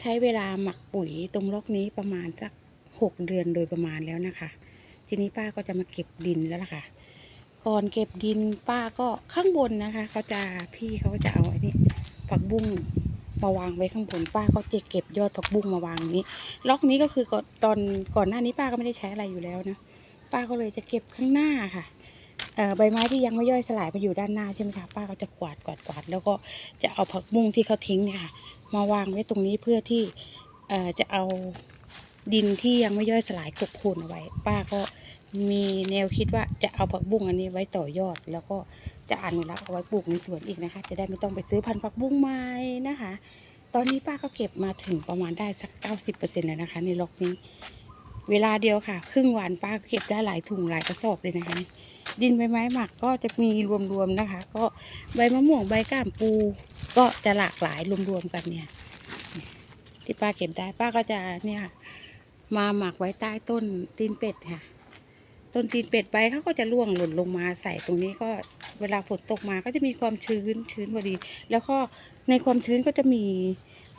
ใช้เวลาหมักปุ๋ยตรงล็อกนี้ประมาณสักหกเดือนโดยประมาณแล้วนะคะ ทีนี้ป้าก็จะมาเก็บดินแล้วล่ะค่ะ ก่อนเก็บดินป้าก็ข้างบนนะคะเขาจะพี่เขาจะเอาไอ้นี่ผักบุ้งมาวางไว้ข้างบนป้าก็จะเก็บยอดผักบุ้งมาวางนี้ ล็อกนี้ก็คือก่อนตอนก่อนหน้านี้ป้าก็ไม่ได้ใช้อะไรอยู่แล้วนะป้าก็เลยจะเก็บข้างหน้าค่ะ ใบไม้ที่ยังไม่ย่อยสลายไปอยู่ด้านหน้าใช่ไหมคะป้าก็จะกวาดกวาดกวาดแล้วก็จะเอาผักบุ้งที่เขาทิ้งเนี่ยค่ะมาวางไว้ตรงนี้เพื่อที่เอจะเอาดินที่ยังไม่ย่อยสลายกบคูนเอาไว้ ป้าก็มีแนวคิดว่าจะเอาผักบุ้งอันนี้ไว้ต่อยอด แล้วก็จะอนุรักษ์เอาไว้ปลูกในสวนอีกนะคะ จะได้ไม่ต้องไปซื้อพันธุ์ผักบุ้งใหม่นะคะ ตอนนี้ป้าก็เก็บมาถึงประมาณได้สักเก้าสิบเปอร์เซ็นต์แล้วนะคะ ในล็อกนี้ เวลาเดียวค่ะ ครึ่งวันป้าเก็บได้หลายถุงหลายกระสอบเลยนะคะ ดินใบไม้หมักก็จะมีรวมๆนะคะ ก็ใบมะม่วงใบก้ามปู ก็จะหลากหลายรวมๆกันเนี่ย ที่ป้าเก็บได้ป้าก็จะเนี่ย มาหมักไว้ใต้ต้นตีนเป็ดค่ะ ต้นตีนเป็ดใบเขาก็จะร่วงหล่นลงมาใส่ตรงนี้ก็เวลาฝนตกมาก็จะมีความชื้นชื้นพอดี แล้วก็ในความชื้นก็จะมี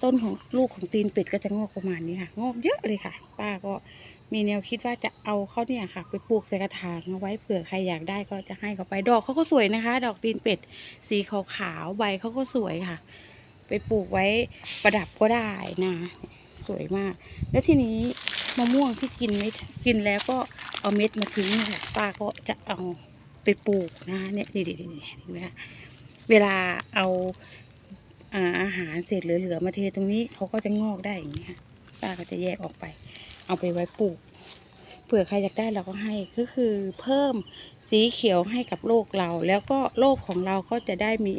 ต้นของลูกของตีนเป็ดก็จะงอกประมาณนี้ค่ะ งอกเยอะเลยค่ะ ป้าก็ มีแนวคิดว่าจะเอาเขาเนี่ยค่ะ ไปปลูกใส่กระถางเอาไว้เผื่อใครอยากได้ก็จะให้เขาไปดอกเขาก็สวยนะคะ ดอกตีนเป็ด สีขาวๆใบเขาก็สวยค่ะ ไปปลูกไว้ประดับก็ได้นะสวยมาก แล้วทีนี้มะม่วงที่กินไม่กินแล้วก็เอาเม็ดมาทิ้งค่ะป้าก็จะเอาไปปลูกนะเนี่ยนี่นี่นี่เห็นไหมคะเวลาเอาอาอาหารเศษเหลือๆมาเทตรงนี้เขาก็จะงอกได้อย่างนี้ค่ะป้าก็จะแยกออกไป เอาไปไว้ปลูกเผื่อใครอยากได้เราก็ให้ก็คือเพิ่มสีเขียวให้กับโลกเรา แล้วก็โลกของเราก็จะได้มี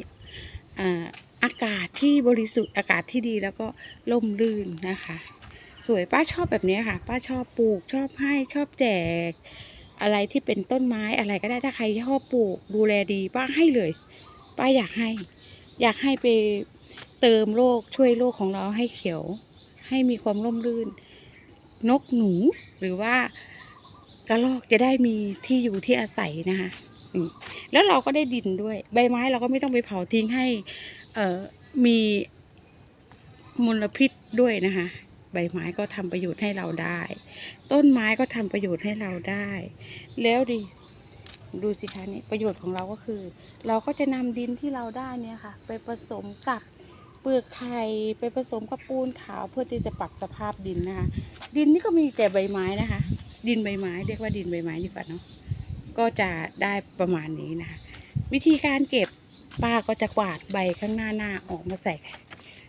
อาอากาศที่บริสุทธิ์อากาศที่ดีแล้วก็ร่มรื่นนะคะ สวยป้าชอบแบบนี้ค่ะ ป้าชอบปลูกชอบให้ชอบแจก อะไรที่เป็นต้นไม้อะไรก็ได้ถ้าใครชอบปลูกดูแลดีป้าให้เลย ป้าอยากให้ อยากให้ไปเติมโลกช่วยโลกของเราให้เขียว ให้มีความร่มรื่น นกหนูหรือว่ากระรอกจะได้มีที่อยู่ที่อาศัยนะคะแล้วเราก็ได้ดินด้วย ใบไม้เราก็ไม่ต้องไปเผาทิ้งให้เอมีมลพิษด้วยนะคะ ใบไม้ก็ทำประโยชน์ให้เราได้ ต้นไม้ก็ทำประโยชน์ให้เราได้ แล้วดิดูสิคะนี่ประโยชน์ของเราก็คือ เราก็จะนำดินที่เราได้เนี่ยค่ะ ไปผสมกับ เปลือกไข่ไปผสมกับปูนขาวเพื่อที่จะปรับสภาพดินนะคะดินนี่ก็มีแต่ใบไม้นะคะ ดินใบไม้เรียกว่าดินใบไม้ดีกว่าเนาะก็จะได้ประมาณนี้นะคะวิธีการเก็บป้าก็จะกวาดใบข้างหน้าหน้าออกมาใส่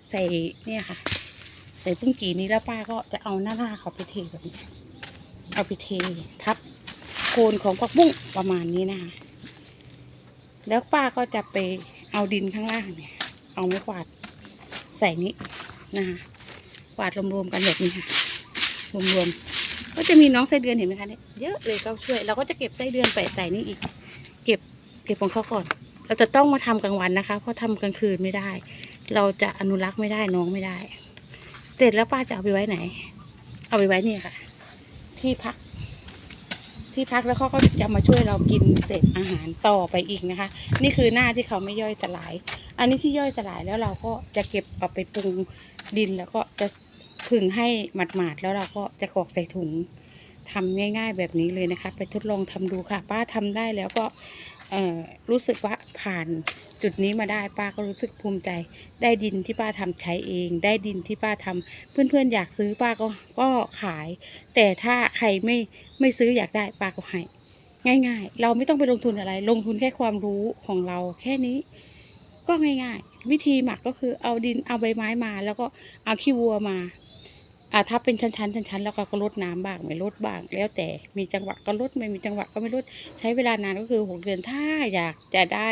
ใส่เนี่ยค่ะใส่ปุ้งกีนี้แล้วป้าก็จะเอาหน้าหน้าเขาไปเทแบบนี้เอาไปเททับโคนของผักบุ้งประมาณนี้นะคะแล้วป้าก็จะไปเอาดินข้างล่างเนี่ย เอาไม้กวาด ใส่นี้นะคะกวาดรวมๆกันแบบนี้ค่ะรวมๆก็จะมีน้องไส้เดือนเห็นไหมคะเนี่ยเยอะเลยก็ช่วย เราก็จะเก็บไส้เดือนไปใส่นี่อีก เก็บเก็บของเขาก่อน เราจะต้องมาทำกลางวันนะคะ เพราะทำกลางคืนไม่ได้ เราจะอนุรักษ์ไม่ได้น้องไม่ได้ เสร็จแล้วป้าจะเอาไปไว้ไหน เอาไปไว้เนี่ยค่ะ ที่พัก ที่พักแล้วเขาก็จะมาช่วยเรากินเศษอาหารต่อไปอีกนะคะ นี่คือหน้าที่เขาไม่ย่อยสลาย อันนี้ที่ย่อยสลายแล้วเราก็จะเก็บเอาไปปรุงดินแล้วก็จะผึ่งให้หมาดๆแล้วเราก็จะกรอกใส่ถุงทำง่าย ๆ แบบนี้เลยนะคะ ไปทดลองทำดูค่ะ ป้าทำได้แล้วก็รู้สึกว่าผ่านจุดนี้มาได้ป้าก็รู้สึกภูมิใจ ได้ดินที่ป้าทำใช้เอง ได้ดินที่ป้าทำเพื่อนๆอยากซื้อป้าก็ก็ขาย แต่ถ้าใครไม่ไม่ซื้ออยากได้ป้าก็ให้ง่าย ๆ เราไม่ต้องไปลงทุนอะไร ลงทุนแค่ความรู้ของเราแค่นี้ ก็ง่ายๆ วิธีหมักก็คือเอาดินเอาใบไม้มา แล้วก็เอาขี้วัวมาอ่าถ้าเป็นชั้นๆชั้นๆแล้วก็ก็ลดน้ำบ้างไม่ลดบ้าง แล้วแต่มีจังหวะก็ลดไม่มีจังหวะก็ไม่ลดใช้เวลานานก็คือหกเดือนถ้าอยากจะได้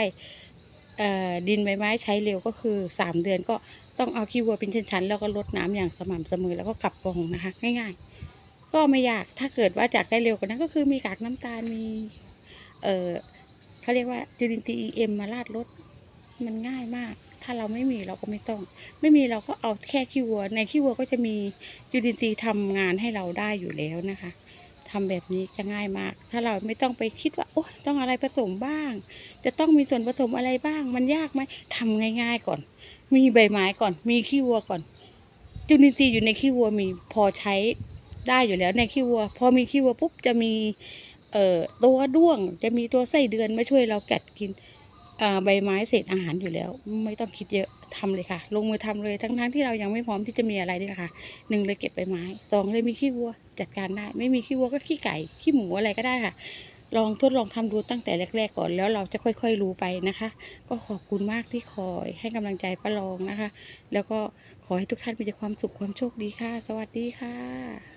เอ่อดินใบไม้ใช้เร็วก็คือสามเดือนก็ต้องเอาขี้วัวเป็นชั้นๆแล้วก็ลดน้ำอย่างสม่ำเสมอแล้วก็กลับกองนะคะ ง่ายๆ ก็ไม่ยากถ้าเกิดว่าอยากได้เร็วกว่านั้นก็คือมีกากน้ำตาลมี เอ่อเขาเรียกว่าจุลินทรีย์เอ็มมาราดลด มันง่ายมาก ถ้าเราไม่มีเราก็ไม่ต้อง ไม่มีเราก็เอาแค่ขี้วัว ในขี้วัวก็จะมีจุลินทรีย์ทำงานให้เราได้อยู่แล้วนะคะทำแบบนี้จะง่ายมาก ถ้าเราไม่ต้องไปคิดว่า โอ้ต้องอะไรผสมบ้าง จะต้องมีส่วนผสมอะไรบ้าง มันยากไหมทำง่าย ๆก่อน มีใบไม้ก่อน มีขี้วัวก่อน จุลินทรีย์อยู่ในขี้วัวมีพอใช้ได้อยู่แล้วในขี้วัว พอมีขี้วัวปุ๊บจะมี เอ่อตัวด้วง จะมีตัวไส้เดือนมาช่วยเรากัดกิน ใบไม้เศษอาหารอยู่แล้ว ไม่ต้องคิดเยอะทำเลยค่ะ ลงมือทำเลยทั้งๆทที่เรายังไม่พร้อมที่จะมีอะไรนี่แหละค่ะหนึ่งเลยเก็บใบไม้สองเลยมีขี้วัวจัดการได้ ไม่มีขี้วัวก็ขี้ไก่ขี้หมูอะไรก็ได้ค่ะ ลองทดลองทำดูตั้งแต่แรก ๆ ก่อนแล้วเราจะค่อย ๆ รู้ไปนะคะ ก็ขอบคุณมากที่คอยให้กำลังใจป้าลองนะคะ แล้วก็ขอให้ทุกท่านมีแต่ความสุขความโชคดีค่ะ สวัสดีค่ะ